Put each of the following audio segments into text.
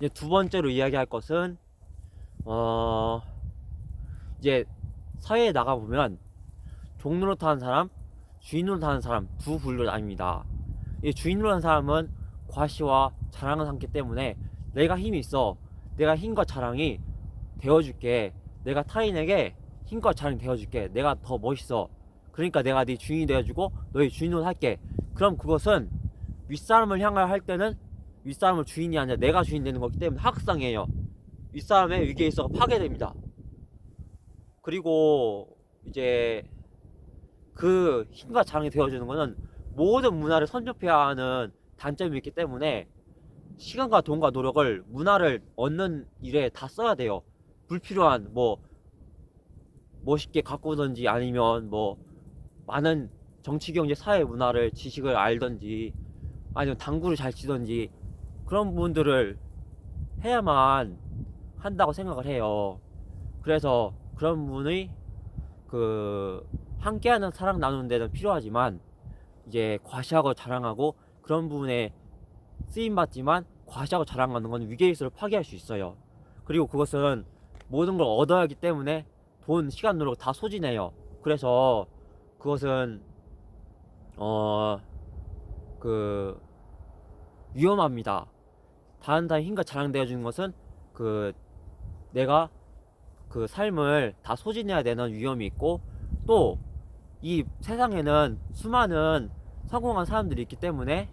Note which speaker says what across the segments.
Speaker 1: 이제 두 번째로 이야기할 것은 어 이제 사회에 나가 보면 종로로 타는 사람, 주인으로 타는 사람 두 분류로 나뉩니다. 이 주인으로 하는 사람은 과시와 자랑을 삼기 때문에 내가 힘이 있어, 내가 힘과 자랑이 되어줄게, 내가 타인에게 힘과 자랑이 되어줄게, 내가 더 멋있어. 그러니까 내가 네 주인이 되어주고 너의 주인으로 할게. 그럼 그것은 윗사람을 향하여 할 때는 윗사람을 주인이 아니라 내가 주인 되는 거기 때문에 하극상이에요. 윗사람의 위계에 있어 파괴됩니다. 그리고 이제 그 힘과 자랑이 되어주는 거는 모든 문화를 선접해야 하는 단점이 있기 때문에 시간과 돈과 노력을 문화를 얻는 일에 다 써야 돼요. 불필요한 뭐 멋있게 가꾸든지 아니면 뭐 많은 정치 경제 사회 문화를 지식을 알든지 아니면 당구를 잘 치든지 그런 부분들을 해야만 한다고 생각을 해요. 그래서 그런 분의 그 함께하는 사랑 나누는 데는 필요하지만 이제 과시하고 자랑하고 그런 부분에 쓰임 받지만 과시하고 자랑하는 건 위계질서를 파괴할 수 있어요. 그리고 그것은 모든 걸 얻어야 하기 때문에 돈, 시간, 노력 다 소진해요. 그래서 그것은 어 그 위험합니다. 다른 사람 힘과 자랑 되어 주는 것은 그 내가 그 삶을 다 소진해야 되는 위험이 있고 또 이 세상에는 수많은 성공한 사람들이 있기 때문에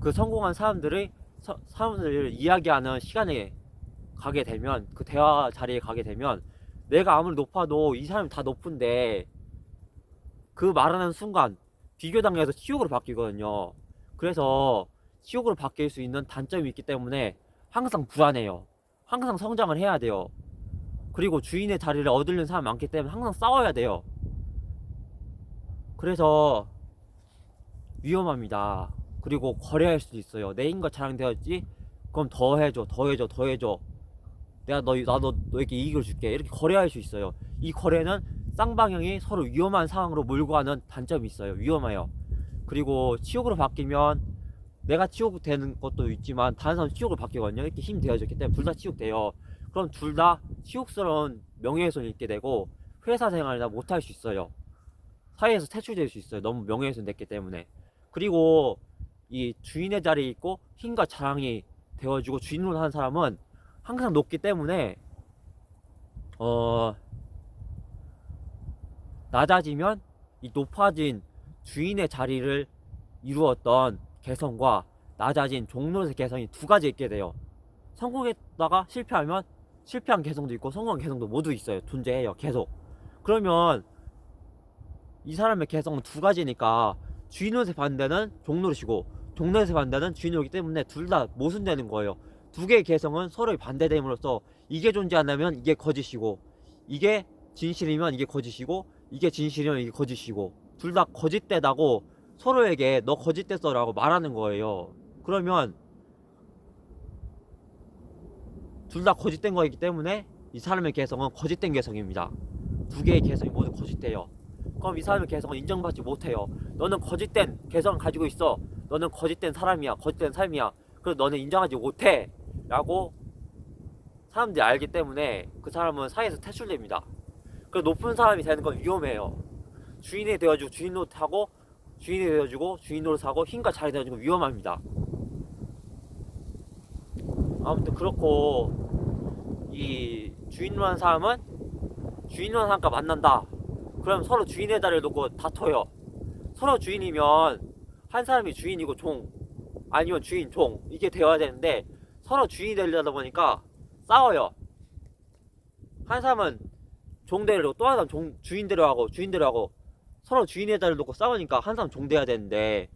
Speaker 1: 그 성공한 사람들의 서, 사람들을 이야기하는 시간에 가게 되면 그 대화 자리에 가게 되면 내가 아무리 높아도 이 사람이 다 높은데 그 말하는 순간 비교당해서 치욕으로 바뀌거든요. 그래서 치욕으로 바뀔 수 있는 단점이 있기 때문에 항상 불안해요. 항상 성장을 해야 돼요. 그리고 주인의 자리를 얻으려는 사람 많기 때문에 항상 싸워야 돼요. 그래서 위험합니다. 그리고 거래할 수도 있어요. 내 힘과 자랑되었지? 그럼 더 해줘, 더 해줘, 더 해줘. 내가 너, 나도 너에게 이익을 줄게. 이렇게 거래할 수 있어요. 이 거래는 쌍방향이 서로 위험한 상황으로 몰고 가는 단점이 있어요. 위험해요. 그리고 치욕으로 바뀌면 내가 치욕 되는 것도 있지만 다른 사람 치욕으로 바뀌거든요. 이렇게 힘 되어졌기 때문에 둘 다 치욕돼요. 그럼 둘 다 치욕스러운 명예훼손을 입게 되고 회사 생활을 다 못할 수 있어요. 사회에서 퇴출될 수 있어요. 너무 명예훼손 됐기 때문에. 그리고 이 주인의 자리에 있고 힘과 자랑이 되어주고 주인으로 하는 사람은 항상 높기 때문에 어 낮아지면 이 높아진 주인의 자리를 이루었던 개성과 낮아진 종로의 개성이 두 가지 있게 돼요. 성공했다가 실패하면 실패한 개성도 있고 성공한 개성도 모두 있어요. 존재해요. 계속. 그러면 이 사람의 개성은 두 가지니까 주인으로서 반대는 종로시고 종로에서 반대는 주인으로기 때문에 둘 다 모순되는 거예요. 두 개의 개성은 서로의 반대됨으로써 이게 존재한다면 이게 거짓이고 이게 진실이면 이게 거짓이고 이게 진실이면 이게 거짓이고 둘 다 거짓되다고 서로에게 너 거짓됐어라고 말하는 거예요. 그러면 둘 다 거짓된 거이기 때문에 이 사람의 개성은 거짓된 개성입니다. 두 개의 개성이 모두 거짓돼요. 그럼 이 사람의 개성은 인정받지 못해요. 너는 거짓된 개성을 가지고 있어. 너는 거짓된 사람이야. 거짓된 삶이야. 그래서 너는 인정하지 못해. 라고 사람들이 알기 때문에 그 사람은 사회에서 퇴출됩니다. 그 높은 사람이 되는 건 위험해요. 주인이 되어주고 주인으로 타고 주인이 되어주고 주인으로 사고 힘과 자리 되어주고 위험합니다. 아무튼 그렇고 이 하는 사람은 하는 사람과 만난다. 그럼 서로 주인의 자리를 놓고 다퉈요. 서로 주인이면 한 사람이 주인이고 종 아니면 주인 종 이게 되어야 되는데 서로 주인이 되려다 보니까 싸워요. 한 사람은 종대로 또 하나 종 주인대로 하고 주인대로 하고 서로 주인의 자리를 놓고 싸우니까 한 사람 종돼야 되는데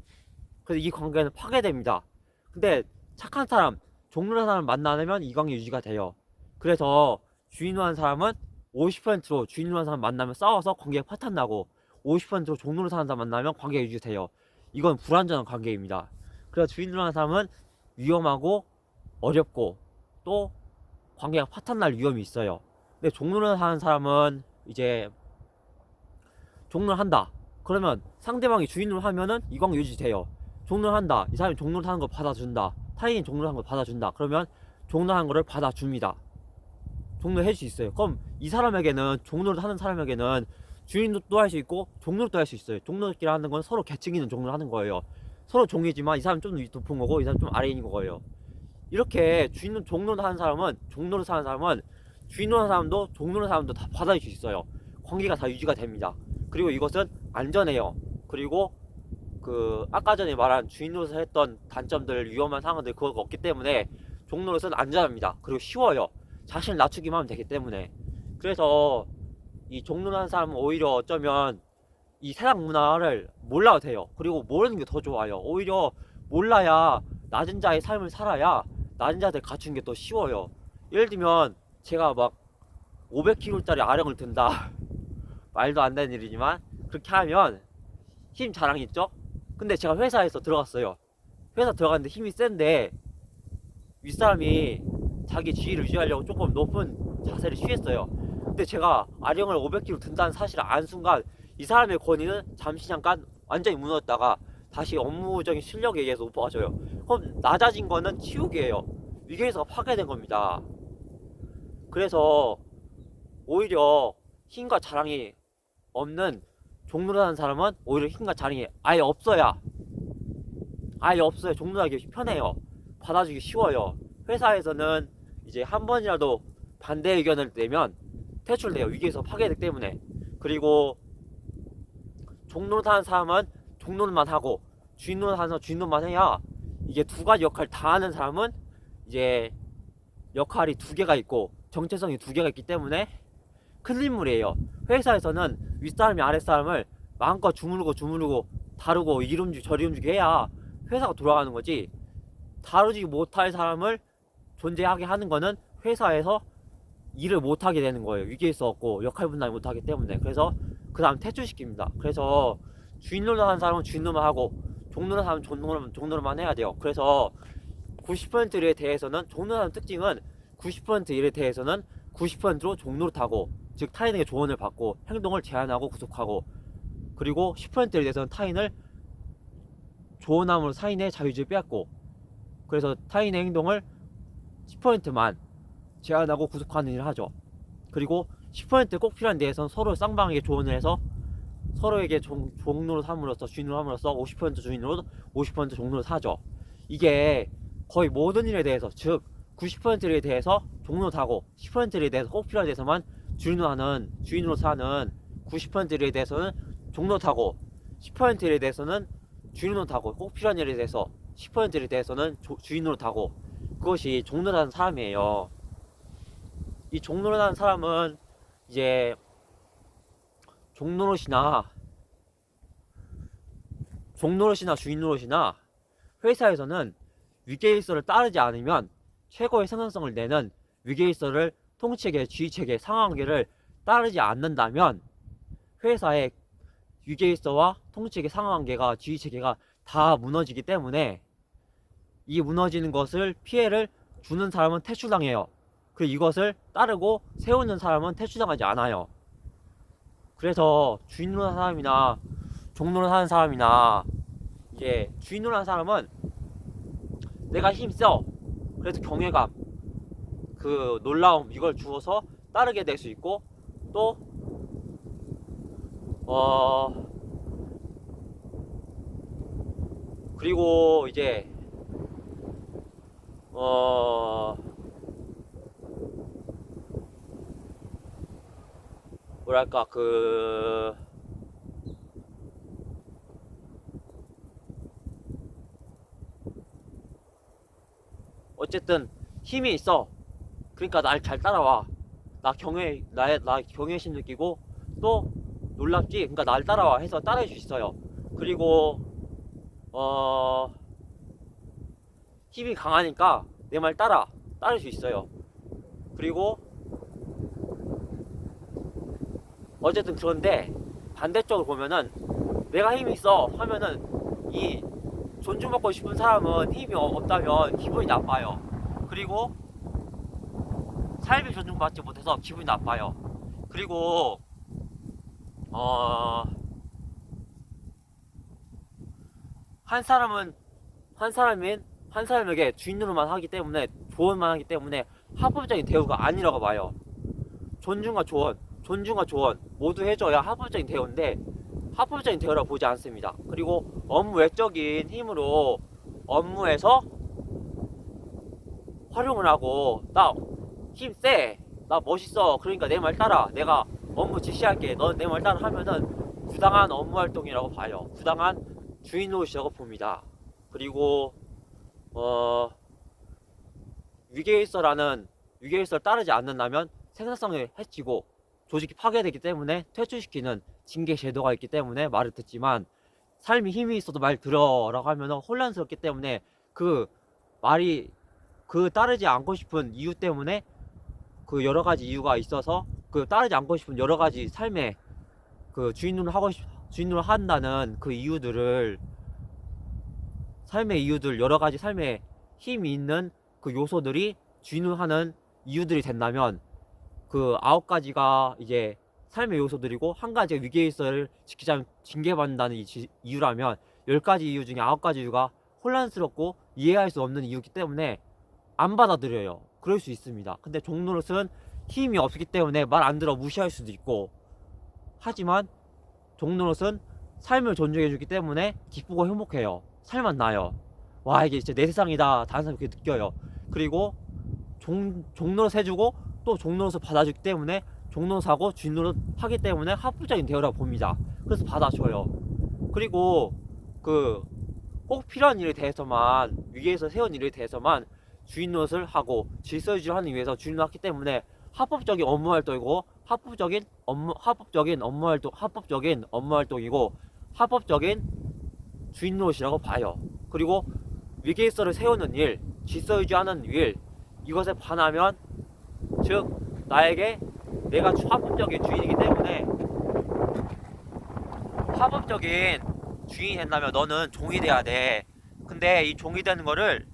Speaker 1: 그래서 이 관계는 파괴됩니다. 근데 착한 사람 종로한 사람 만나면 이 관계 유지가 돼요. 그래서 주인으로 한 사람은 50%로 주인으로 한 사람 만나면 싸워서 관계가 파탄 나고 50%로 종로로 사는 사람 만나면 관계가 유지돼요. 이건 불완전한 관계입니다. 그래서 주인으로 하는 사람은 위험하고 어렵고 또 관계가 파탄 날 위험이 있어요. 근데 종로를 하는 사람은 이제 종로를 한다. 그러면 상대방이 주인으로 하면은 이 관계 유지돼요. 종로를 한다. 이 사람이 종로를 하는 거 받아준다. 타인이 종로를 하는 거 받아준다. 그러면 종로하는 거를 받아줍니다. 종로 해줄 수 있어요. 그럼 이 사람에게는 종로를 하는 사람에게는 주인도 할수 있고 종로도 할 수 있어요. 종로끼리 하는 건 서로 계층 있는 종로를 하는 거예요. 서로 종이지만 이 사람 좀 높은 거고 이 사람 좀 아래인 거예요. 이렇게 주인은 종로를 하는 사람은 종로를 사는 사람은 주인으로 하는 사람도 종로를 하는 사람도 다 받아줄 수 있어요. 관계가 다 유지가 됩니다. 그리고 이것은 안전해요. 그리고 그 아까 전에 말한 주인으로서 했던 단점들 위험한 상황들 그거가 없기 때문에 종로로서는 안전합니다. 그리고 쉬워요. 자신을 낮추기만 하면 되기 때문에 그래서 이 종로를 하는 사람은 오히려 어쩌면 이 세상 문화를 몰라도 돼요. 그리고 모르는 게 더 좋아요. 오히려 몰라야 낮은 자의 삶을 살아야 낮은 자들 갖추는 게더 쉬워요. 예를 들면 제가 막 500kg짜리 아령을 든다. 말도 안 되는 일이지만 그렇게 하면 힘 자랑이 있죠? 근데 제가 회사에서 들어갔어요. 회사 들어갔는데 힘이 센데 윗사람이 자기 지위를 유지하려고 조금 높은 자세를 취했어요. 근데 제가 아령을 500kg 든다는 사실을 안 순간 이 사람의 권위는 잠시 잠깐 완전히 무너졌다가 다시 업무적인 실력에 의해서 높아져요. 그럼 낮아진 거는 치욕이에요. 위계에서 파괴된 겁니다. 그래서 오히려 힘과 자랑이 없는 종로를 하는 사람은 오히려 힘과 자랑이 아예 없어야 아예 없어요. 종로하기 편해요. 받아주기 쉬워요. 회사에서는 이제 한 번이라도 반대 의견을 내면 퇴출돼요. 위기에서 파괴되기 때문에. 그리고 종로를 하는 사람은 종로만 하고 주인로를 사람은 주인로만 해야 이게 두 가지 역할 다 하는 사람은 이제 역할이 두 개가 있고 정체성이 두 개가 있기 때문에 큰 인물이에요. 회사에서는 윗사람이 아랫사람을 마음껏 주무르고 주무르고 다루고 이름주 저리움주기 해야 회사가 돌아가는 거지 다루지 못할 사람을 존재하게 하는 거는 회사에서 일을 못하게 되는 거예요. 위기에 있었고 역할 분담을 못하기 때문에 그래서 그 다음 퇴출시킵니다. 그래서 주인 노릇 하는 사람은 주인 노릇만 하고 종노릇 하면 종노릇, 종노릇만 해야 돼요. 그래서 90% 일에 대해서는 종노릇 하는 특징은 90% 일에 대해서는 90%로 종노릇하고 즉 타인에게 조언을 받고 행동을 제한하고 구속하고 그리고 10%에 대해서는 타인을 조언함으로 타인의 자유주의 빼앗고 그래서 타인의 행동을 10%만 제한하고 구속하는 일을 하죠. 그리고 10%꼭 필요한 데에서는 서로 쌍방에게 조언을 해서 서로에게 종, 종로로 삼으로써 주인으로 함으로써 50% 주인으로 50% 종로로 사죠. 이게 거의 모든 일에 대해서 즉 90%에 대해서 종로로 사고 10%에 대해서 꼭 필요한 데서만 주인으로 하는 주인으로 사는 90%에 대해서는 종로 타고 10%에 대해서는 주인으로 타고 꼭 필요한 일에 대해서 10%에 대해서는 조- 주인으로 타고 그것이 종로라는 사람이에요. 이 종로라는 사람은 이제 종로릇이나 종로릇이나 주인노릇이나 회사에서는 위계일서를 따르지 않으면 최고의 생산성을 내는 위계일서를 통치체계, 지휘체계, 상황계를 따르지 않는다면 회사의 위계일서와 통치체계, 상황계가, 지휘체계가 다 무너지기 때문에 이 무너지는 것을 피해를 주는 사람은 퇴출당해요. 그리고 이것을 따르고 세우는 사람은 퇴출당하지 않아요. 그래서 주인으로 하는 사람이나 종로로 하는 사람이나 이제 주인으로 하는 사람은 내가 힘써 그래서 경외감 그 놀라움 이걸 주어서 따르게 될 수 있고 또 어, 그리고 이제 어 뭐랄까 그 어쨌든 힘이 있어 그러니까 날 잘 따라와. 나 경외 나의 나 경외심 느끼고 또 놀랍지? 그러니까 날 따라와 해서 따라할 수 있어요. 그리고 어 힘이 강하니까 내 말 따라 따를 수 있어요. 그리고 어쨌든 그런데 반대쪽으로 보면은 내가 힘이 있어 하면은 이 존중받고 싶은 사람은 힘이 어- 없다면 기분이 나빠요. 그리고 삶이 존중받지 못해서 기분이 나빠요. 그리고 어, 한 사람은 한 사람인 한 사람에게 주인으로만 하기 때문에 조언만 하기 때문에 합법적인 대우가 아니라고 봐요. 존중과 조언, 존중과 조언 모두 해줘야 합법적인 대우인데 합법적인 대우라고 보지 않습니다. 그리고 업무 외적인 힘으로 업무에서 활용을 하고 나 힘 세, 나 멋있어. 그러니까 내 말 따라. 내가 업무 지시할게. 너내말 따라 하면은 부당한 업무 활동이라고 봐요. 부당한 주인 노릇이라고 봅니다. 그리고 어 위계일서라는 위계일서를 따르지 않는다면 생산성을 해치고 조직이 파괴되기 때문에 퇴출시키는 징계 제도가 있기 때문에 말을 듣지만 삶이 힘이 있어도 말 들어라고 하면 혼란스럽기 때문에 그 말이 그 따르지 않고 싶은 이유 때문에 그 여러 가지 이유가 있어서 그 따르지 않고 싶은 여러 가지 삶의 그 주인으로 하고 싶 주인으로 한다는 그 이유들을 삶의 이유들 여러 가지 삶에 힘이 있는 그 요소들이 주인으로 하는 이유들이 된다면 그 아홉 가지가 이제 삶의 요소들이고 한 가지가 위계일서를 지키자면 징계받는다는 이 지- 이유라면 열 가지 이유 중에 아홉 가지 이유가 혼란스럽고 이해할 수 없는 이유이기 때문에 안 받아들여요. 그럴 수 있습니다. 근데 종노릇은 힘이 없기 때문에 말 안 들어 무시할 수도 있고 하지만 종노릇은 삶을 존중해주기 때문에 기쁘고 행복해요. 살만 나요. 와 이게 진짜 내 세상이다. 다른 사람이 그렇게 느껴요. 그리고 종, 종노릇 해주고 또 종노릇을 받아주기 때문에 종노릇하고 주인노릇 하기 때문에 합법적인 대우라고 봅니다. 그래서 받아줘요. 그리고 그 꼭 필요한 일에 대해서만 위에서 세운 일에 대해서만 주인 노릇을 하고 질서 유지를 하는 위해서 주인 노릇을 했기 때문에 합법적인 업무 활동이고 합법적인 업무 합법적인 업무 활동 합법적인 업무 활동이고 합법적인 주인 노릇이라고 봐요. 그리고 위계질서를 세우는 일, 질서 유지하는 일 이것에 반하면 즉 나에게 내가 주- 합법적인 주인이기 때문에 합법적인 주인이 된다면 너는 종이 돼야 돼. 근데 이 종이 되는 거를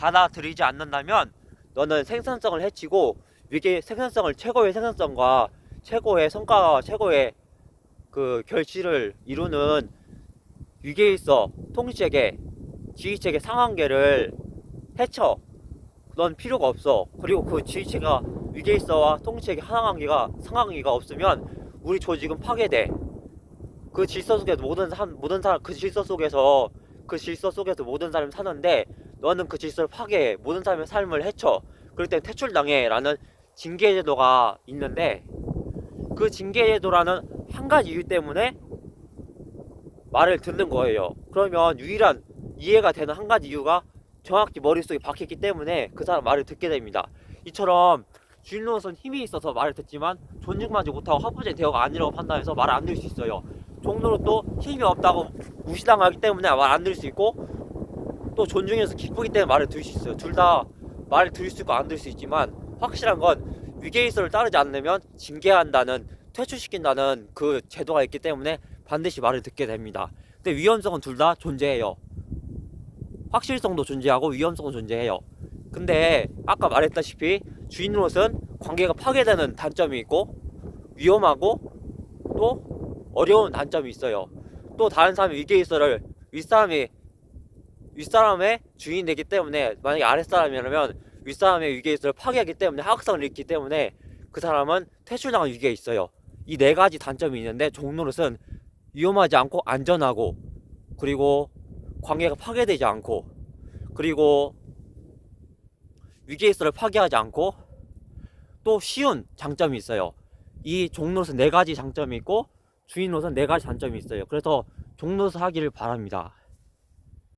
Speaker 1: 받아들이지 않는다면 너는 생산성을 해치고 위계 생산성을 최고의 생산성과 최고의 성과와 최고의 그 결실을 이루는 위계일서 통치체계 지휘체계 상한계를 해쳐 넌 필요가 없어. 그리고 그 지휘체가 위계일서와 통치체계 상한계가 상한계가 없으면 우리 조직은 파괴돼. 그 질서 속에서 모든 사 모든 사람 그 질서 속에서 그 질서 속에서 모든 사람이 사는데 너는 그 질서를 파괴해 모든 사람의 삶을 해쳐 그럴 때 퇴출당해라는 징계 제도가 있는데 그 징계 제도라는 한 가지 이유 때문에 말을 듣는 거예요. 그러면 유일한 이해가 되는 한 가지 이유가 정확히 머릿속에 박혔기 때문에 그 사람 말을 듣게 됩니다. 이처럼 주인으로서는 힘이 있어서 말을 듣지만 존중하지 못하고 합법적인 대화가 아니라고 판단해서 말을 안 들을 수 있어요. 종로로 힘이 없다고 무시당하기 때문에 말 안 들을 수 있고 또 존중해서 기쁘기 때문에 말을 들을 수 있어요. 둘 다 말을 들을 수 있고 안 들을 수 있지만 확실한 건 위계질서를 따르지 않으면 징계한다는 퇴출시킨다는 그 제도가 있기 때문에 반드시 말을 듣게 됩니다. 근데 위험성은 둘 다 존재해요. 확실성도 존재하고 위험성도 존재해요. 근데 아까 말했다시피 주인으로서는 관계가 파괴되는 단점이 있고 위험하고 또 어려운 단점이 있어요. 또 다른 사람이 위계질서를 윗사람이 윗사람의 주인이 되기 때문에 만약에 아랫사람이라면 윗사람의 위계질서를 파괴하기 때문에 하극성을 일으키기 때문에 그 사람은 퇴출당할 위기가 있어요. 이 네 가지 단점이 있는데 종노릇은 위험하지 않고 안전하고 그리고 관계가 파괴되지 않고 그리고 위계질서를 파괴하지 않고 또 쉬운 장점이 있어요. 이 종노릇은 네 가지 장점이 있고 주인노릇은 네 가지 단점이 있어요. 그래서 종노릇을 하기를 바랍니다.